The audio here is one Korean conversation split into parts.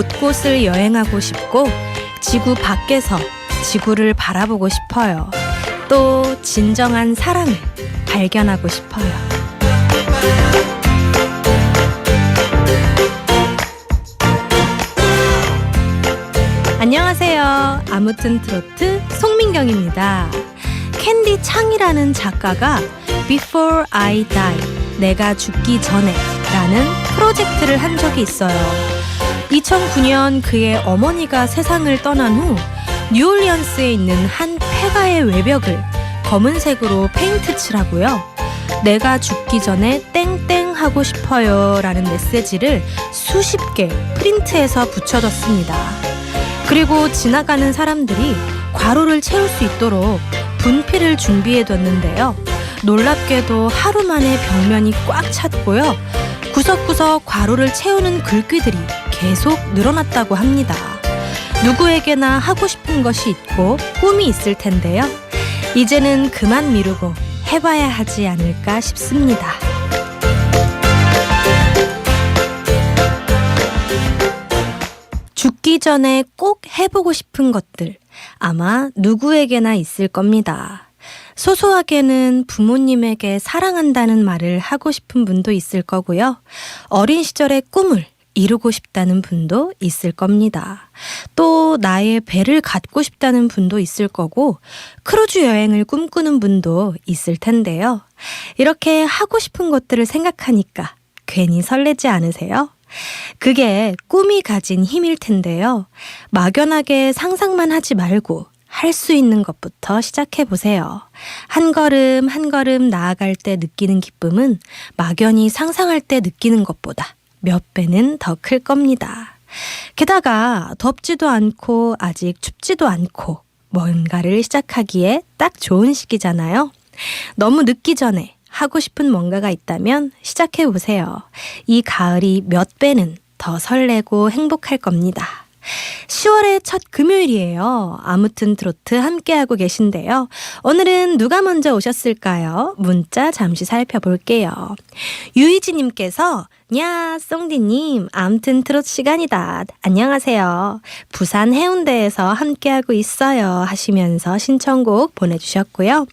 곳곳을 여행하고 싶고 지구 밖에서 지구를 바라보고 싶어요. 또 진정한 사랑을 발견하고 싶어요. 안녕하세요. 아무튼 트로트 송민경입니다. 캔디 창이라는 작가가 Before I Die 내가 죽기 전에 라는 프로젝트를 한 적이 있어요. 2009년 그의 어머니가 세상을 떠난 후 뉴올리언스에 있는 한 폐가의 외벽을 검은색으로 페인트 칠하고요. 내가 죽기 전에 땡땡 하고 싶어요 라는 메시지를 수십 개 프린트해서 붙여뒀습니다. 그리고 지나가는 사람들이 괄호를 채울 수 있도록 분필을 준비해뒀는데요. 놀랍게도 하루 만에 벽면이 꽉 찼고요. 구석구석 괄호를 채우는 글귀들이 계속 늘어났다고 합니다. 누구에게나 하고 싶은 것이 있고 꿈이 있을 텐데요. 이제는 그만 미루고 해봐야 하지 않을까 싶습니다. 죽기 전에 꼭 해보고 싶은 것들 아마 누구에게나 있을 겁니다. 소소하게는 부모님에게 사랑한다는 말을 하고 싶은 분도 있을 거고요. 어린 시절의 꿈을 이루고 싶다는 분도 있을 겁니다. 또 나의 배를 갖고 싶다는 분도 있을 거고 크루즈 여행을 꿈꾸는 분도 있을 텐데요. 이렇게 하고 싶은 것들을 생각하니까 괜히 설레지 않으세요? 그게 꿈이 가진 힘일 텐데요. 막연하게 상상만 하지 말고 할 수 있는 것부터 시작해 보세요. 한 걸음 한 걸음 나아갈 때 느끼는 기쁨은 막연히 상상할 때 느끼는 것보다 몇 배는 더 클 겁니다. 게다가 덥지도 않고 아직 춥지도 않고 뭔가를 시작하기에 딱 좋은 시기잖아요. 너무 늦기 전에 하고 싶은 뭔가가 있다면 시작해 보세요. 이 가을이 몇 배는 더 설레고 행복할 겁니다. 10월의 첫 금요일이에요. 아무튼 트로트 함께하고 계신데요. 오늘은 누가 먼저 오셨을까요? 문자 잠시 살펴볼게요. 유이지님께서 야, 송디님, 암튼 트롯 시간이다. 안녕하세요. 부산 해운대에서 함께하고 있어요. 하시면서 신청곡 보내주셨고요.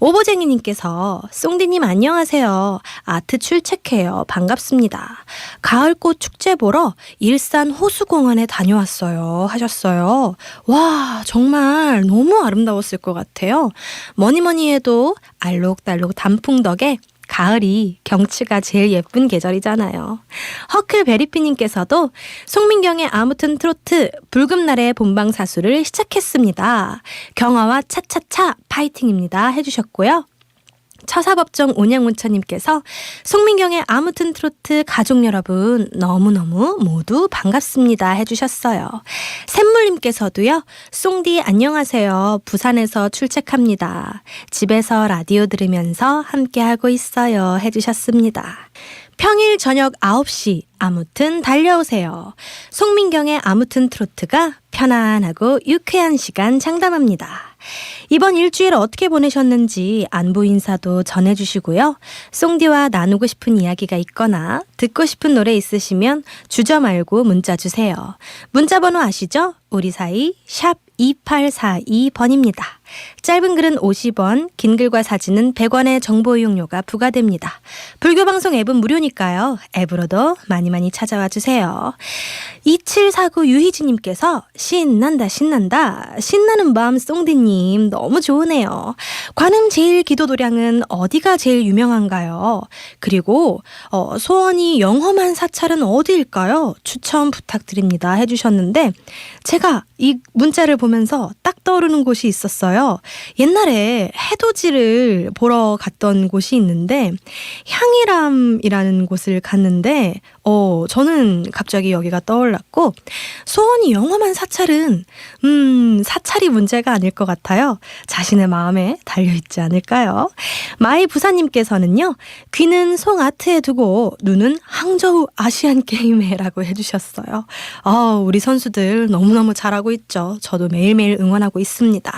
오보쟁이님께서 송디님 안녕하세요. 아트 출첵해요. 반갑습니다. 가을꽃 축제 보러 일산 호수공원에 다녀왔어요. 하셨어요. 와, 정말 너무 아름다웠을 것 같아요. 뭐니 뭐니 해도 알록달록 단풍 덕에 가을이 경치가 제일 예쁜 계절이잖아요. 허클베리피님께서도 송민경의 아무튼 트로트 붉음날의 본방사수를 시작했습니다. 경화와 차차차 파이팅입니다. 해주셨고요. 처사법정 온양문처님께서 송민경의 아무튼 트로트 가족 여러분 너무너무 모두 반갑습니다 해주셨어요. 샘물님께서도요. 송디 안녕하세요. 부산에서 출첵합니다. 집에서 라디오 들으면서 함께하고 있어요 해주셨습니다. 평일 저녁 9시 아무튼 달려오세요. 송민경의 아무튼 트로트가 편안하고 유쾌한 시간 장담합니다. 이번 일주일 어떻게 보내셨는지 안부 인사도 전해주시고요. 송디와 나누고 싶은 이야기가 있거나 듣고 싶은 노래 있으시면 주저 말고 문자 주세요. 문자 번호 아시죠? 우리 사이 샵 2842번입니다. 짧은 글은 50원, 긴 글과 사진은 100원의 정보 이용료가 부과됩니다. 불교 방송 앱은 무료니까요. 앱으로도 많이 많이 찾아와 주세요. 2749 유희진 님께서 신난다 신난다 신나는 밤 송디님 너무 좋으네요. 관음 제일 기도 도량은 어디가 제일 유명한가요? 그리고 어, 소원이 영험한 사찰은 어디일까요? 추천 부탁드립니다 해 주셨는데 제가 이 문자를 보면서 딱 떠오르는 곳이 있었어요. 옛날에 해돋이를 보러 갔던 곳이 있는데 향이람이라는 곳을 갔는데 어 저는 갑자기 여기가 떠올랐고 소원이 영험한 사찰은 음 사찰이 문제가 아닐 것 같아요. 자신의 마음에 달려 있지 않을까요? 마이 부사님께서는요 귀는 송아트에 두고 눈은 항저우 아시안 게임에라고 해주셨어요. 아 우리 선수들 너무너무 잘하고 있죠. 저도 매일매일 응원하고 있습니다.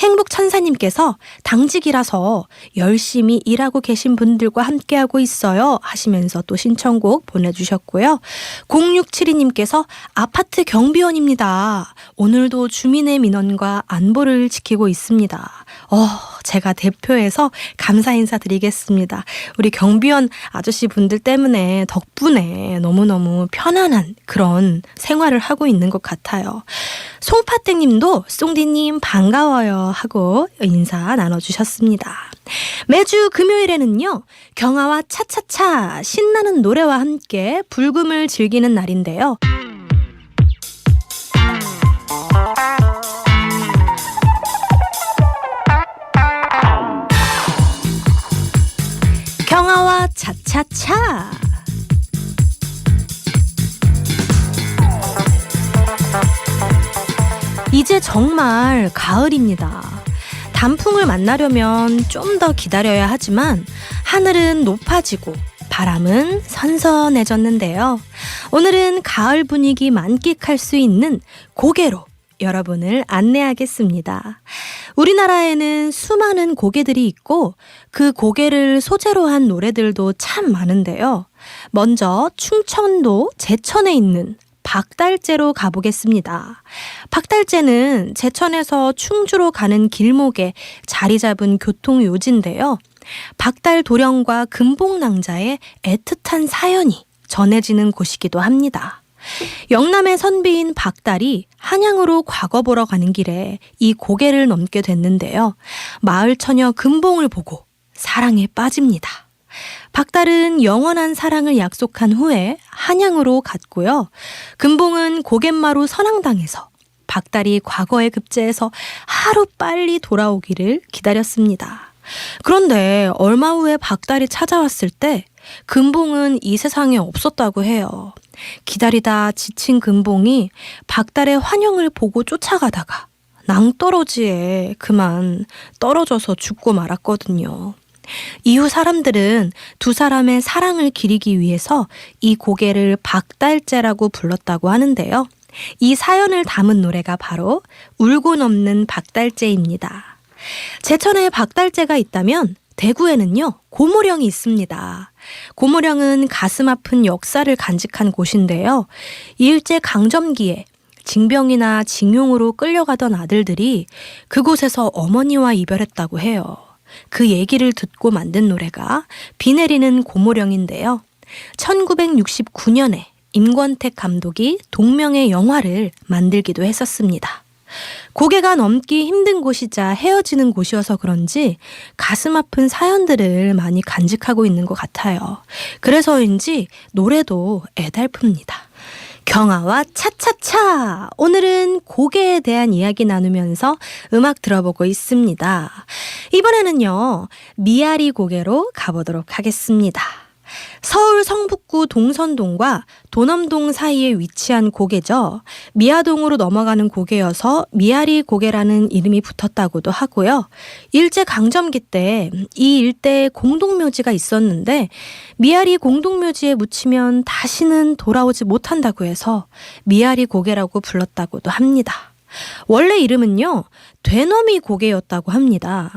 행복 천사님께서 당직이라서 열심히 일하고 계신 분들과 함께하고 있어요 하시면서 또 신청곡 보내주셨습니다. 보내주셨고요. 0672님께서 아파트 경비원입니다. 오늘도 주민의 민원과 안보를 지키고 있습니다. 어, 제가 대표해서 감사 인사 드리겠습니다. 우리 경비원 아저씨 분들 때문에 덕분에 너무너무 편안한 그런 생활을 하고 있는 것 같아요. 송파땡 님도 송디님 반가워요 하고 인사 나눠주셨습니다. 매주 금요일에는요, 경아와 차차차 신나는 노래와 함께 불금을 즐기는 날인데요. 경아와 차차차. 이제 정말 가을입니다. 단풍을 만나려면 좀 더 기다려야 하지만 하늘은 높아지고 바람은 선선해졌는데요. 오늘은 가을 분위기 만끽할 수 있는 고개로 여러분을 안내하겠습니다. 우리나라에는 수많은 고개들이 있고 그 고개를 소재로 한 노래들도 참 많은데요. 먼저 충청도 제천에 있는 박달재로 가보겠습니다. 박달재는 제천에서 충주로 가는 길목에 자리 잡은 교통 요지인데요. 박달 도령과 금봉낭자의 애틋한 사연이 전해지는 곳이기도 합니다. 영남의 선비인 박달이 한양으로 과거 보러 가는 길에 이 고개를 넘게 됐는데요. 마을 처녀 금봉을 보고 사랑에 빠집니다. 박달은 영원한 사랑을 약속한 후에 한양으로 갔고요. 금봉은 고갯마루 선앙당에서 박달이 과거에 급제해서 하루 빨리 돌아오기를 기다렸습니다. 그런데 얼마 후에 박달이 찾아왔을 때 금봉은 이 세상에 없었다고 해요. 기다리다 지친 금봉이 박달의 환영을 보고 쫓아가다가 낭떠러지에 그만 떨어져서 죽고 말았거든요. 이후 사람들은 두 사람의 사랑을 기리기 위해서 이 고개를 박달재라고 불렀다고 하는데요. 이 사연을 담은 노래가 바로 울고 넘는 박달재입니다. 제천에 박달재가 있다면 대구에는요, 고모령이 있습니다. 고모령은 가슴 아픈 역사를 간직한 곳인데요. 일제 강점기에 징병이나 징용으로 끌려가던 아들들이 그곳에서 어머니와 이별했다고 해요. 그 얘기를 듣고 만든 노래가 비 내리는 고모령인데요. 1969년에 임권택 감독이 동명의 영화를 만들기도 했었습니다. 고개가 넘기 힘든 곳이자 헤어지는 곳이어서 그런지 가슴 아픈 사연들을 많이 간직하고 있는 것 같아요. 그래서인지 노래도 애달픕니다. 경아와 차차차! 오늘은 고개에 대한 이야기 나누면서 음악 들어보고 있습니다. 이번에는요, 미아리 고개로 가보도록 하겠습니다. 서울 성북구 동선동과 도남동 사이에 위치한 고개죠. 미아동으로 넘어가는 고개여서 미아리 고개라는 이름이 붙었다고도 하고요. 일제 강점기 때 이 일대에 공동묘지가 있었는데 미아리 공동묘지에 묻히면 다시는 돌아오지 못한다고 해서 미아리 고개라고 불렀다고도 합니다. 원래 이름은요, 되너미 고개였다고 합니다.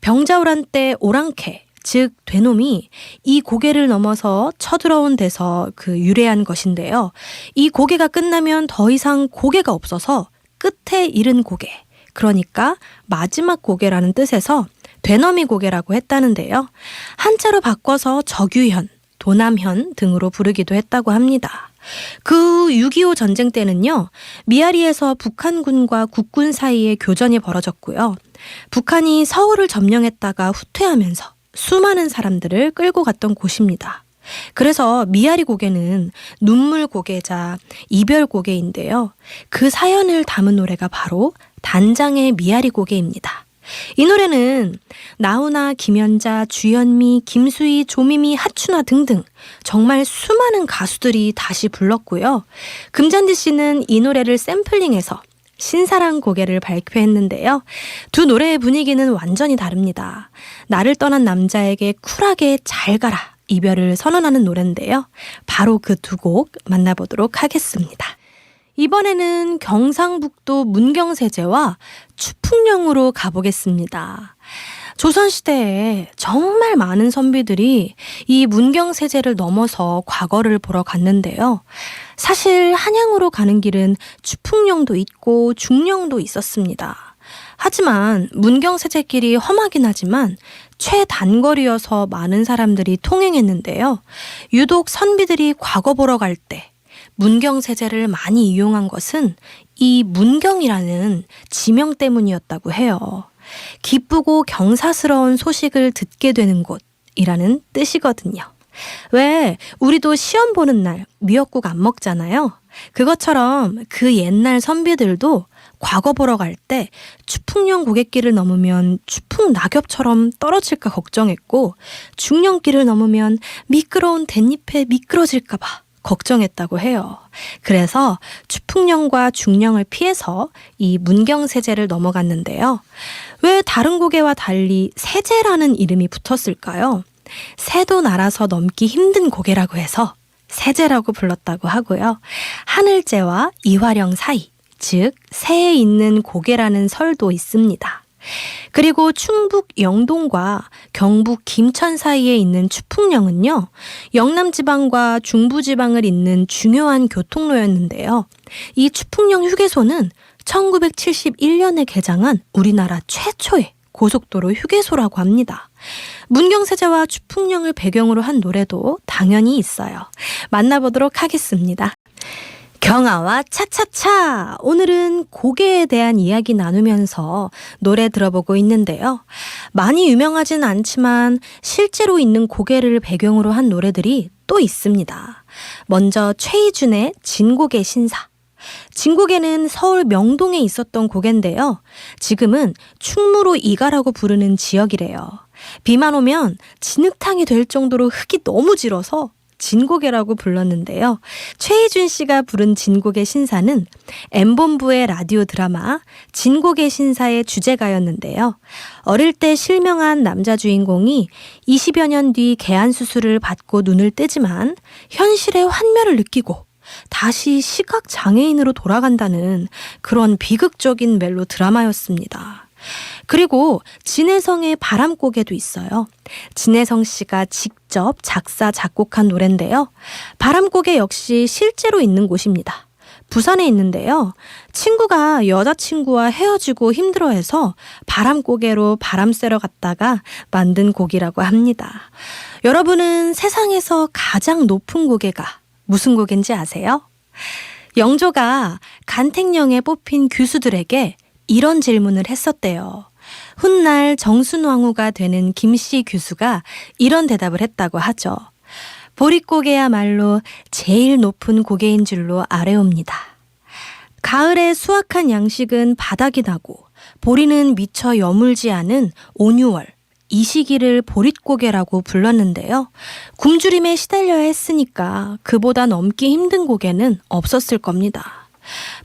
병자호란 때 오랑캐, 즉 되놈이 이 고개를 넘어서 쳐들어온 데서 그 유래한 것인데요. 이 고개가 끝나면 더 이상 고개가 없어서 끝에 이른 고개. 그러니까 마지막 고개라는 뜻에서 되너미 고개라고 했다는데요. 한자로 바꿔서 적유현, 도남현 등으로 부르기도 했다고 합니다. 그 6.25 전쟁 때는요, 미아리에서 북한군과 국군 사이에 교전이 벌어졌고요. 북한이 서울을 점령했다가 후퇴하면서 수많은 사람들을 끌고 갔던 곳입니다. 그래서 미아리 고개는 눈물 고개자 이별 고개인데요. 그 사연을 담은 노래가 바로 단장의 미아리 고개입니다. 이 노래는 나훈아, 김연자, 주현미, 김수희, 조미미, 하춘아 등등 정말 수많은 가수들이 다시 불렀고요. 금잔디 씨는 이 노래를 샘플링해서 신사랑 고개를 발표했는데요. 두 노래의 분위기는 완전히 다릅니다. 나를 떠난 남자에게 쿨하게 잘 가라 이별을 선언하는 노래인데요. 바로 그 두 곡 만나보도록 하겠습니다. 이번에는 경상북도 문경세제와 추풍령으로 가보겠습니다. 조선시대에 정말 많은 선비들이 이 문경세제를 넘어서 과거를 보러 갔는데요. 사실 한양으로 가는 길은 추풍령도 있고 중령도 있었습니다. 하지만 문경세제길이 험하긴 하지만 최단거리여서 많은 사람들이 통행했는데요. 유독 선비들이 과거 보러 갈 때 문경세제를 많이 이용한 것은 이 문경이라는 지명 때문이었다고 해요. 기쁘고 경사스러운 소식을 듣게 되는 곳이라는 뜻이거든요. 왜 우리도 시험 보는 날 미역국 안 먹잖아요. 그것처럼 그 옛날 선비들도 과거 보러 갈 때 추풍령 고갯길을 넘으면 추풍 낙엽처럼 떨어질까 걱정했고 중령길을 넘으면 미끄러운 댄잎에 미끄러질까봐 걱정했다고 해요. 그래서 추풍령과 중령을 피해서 이 문경세제를 넘어갔는데요. 왜 다른 고개와 달리 세제라는 이름이 붙었을까요? 새도 날아서 넘기 힘든 고개라고 해서 세제라고 불렀다고 하고요. 하늘제와 이화령 사이, 즉 새에 있는 고개라는 설도 있습니다. 그리고 충북 영동과 경북 김천 사이에 있는 추풍령은요, 영남 지방과 중부 지방을 잇는 중요한 교통로였는데요. 이 추풍령 휴게소는 1971년에 개장한 우리나라 최초의 고속도로 휴게소라고 합니다. 문경세제와 추풍령을 배경으로 한 노래도 당연히 있어요. 만나보도록 하겠습니다. 경아와 차차차! 오늘은 고개에 대한 이야기 나누면서 노래 들어보고 있는데요. 많이 유명하진 않지만 실제로 있는 고개를 배경으로 한 노래들이 또 있습니다. 먼저 최희준의 진고개 신사. 진고개는 서울 명동에 있었던 고개인데요. 지금은 충무로 이가라고 부르는 지역이래요. 비만 오면 진흙탕이 될 정도로 흙이 너무 질어서 진고개라고 불렀는데요. 최희준 씨가 부른 진고개 신사는 M본부의 라디오 드라마 진고개 신사의 주제가였는데요. 어릴 때 실명한 남자 주인공이 20여 년 뒤 개안 수술을 받고 눈을 뜨지만 현실의 환멸을 느끼고 다시 시각 장애인으로 돌아간다는 그런 비극적인 멜로 드라마였습니다. 그리고 진혜성의 바람고개도 있어요. 진혜성 씨가 직접 작사, 작곡한 노래인데요. 바람고개 역시 실제로 있는 곳입니다. 부산에 있는데요. 친구가 여자친구와 헤어지고 힘들어해서 바람고개로 바람 쐬러 갔다가 만든 곡이라고 합니다. 여러분은 세상에서 가장 높은 고개가 무슨 고개인지 아세요? 영조가 간택령에 뽑힌 규수들에게 이런 질문을 했었대요. 훗날 정순왕후가 되는 김씨 규수가 이런 대답을 했다고 하죠. 보릿고개야말로 제일 높은 고개인 줄로 아래옵니다. 가을에 수확한 양식은 바닥이 나고 보리는 미처 여물지 않은 온유월, 이 시기를 보릿고개라고 불렀는데요. 굶주림에 시달려야 했으니까 그보다 넘기 힘든 고개는 없었을 겁니다.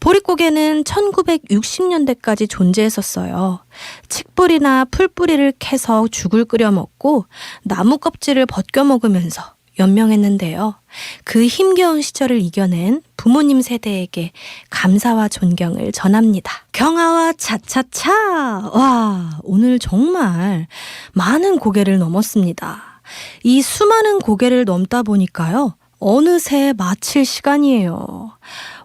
보릿고개는 1960년대까지 존재했었어요. 칡뿌리나 풀뿌리를 캐서 죽을 끓여 먹고 나무 껍질을 벗겨 먹으면서 연명했는데요. 그 힘겨운 시절을 이겨낸 부모님 세대에게 감사와 존경을 전합니다. 경아와 차차차! 와, 오늘 정말 많은 고개를 넘었습니다. 이 수많은 고개를 넘다 보니까요. 어느새 마칠 시간이에요.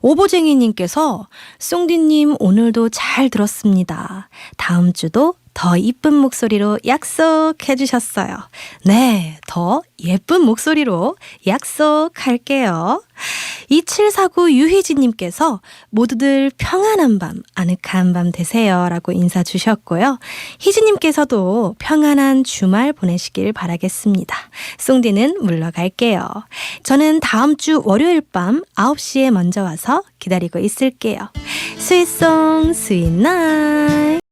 오보쟁이님께서 쏭디님 오늘도 잘 들었습니다. 다음 주도 더 이쁜 목소리로 약속해 주셨어요. 네, 더 예쁜 목소리로 약속할게요. 2749 유희진님께서 모두들 평안한 밤, 아늑한 밤 되세요. 라고 인사 주셨고요. 희진님께서도 평안한 주말 보내시길 바라겠습니다. 송디는 물러갈게요. 저는 다음 주 월요일 밤 9시에 먼저 와서 기다리고 있을게요. 스윗송, 스윗나잇.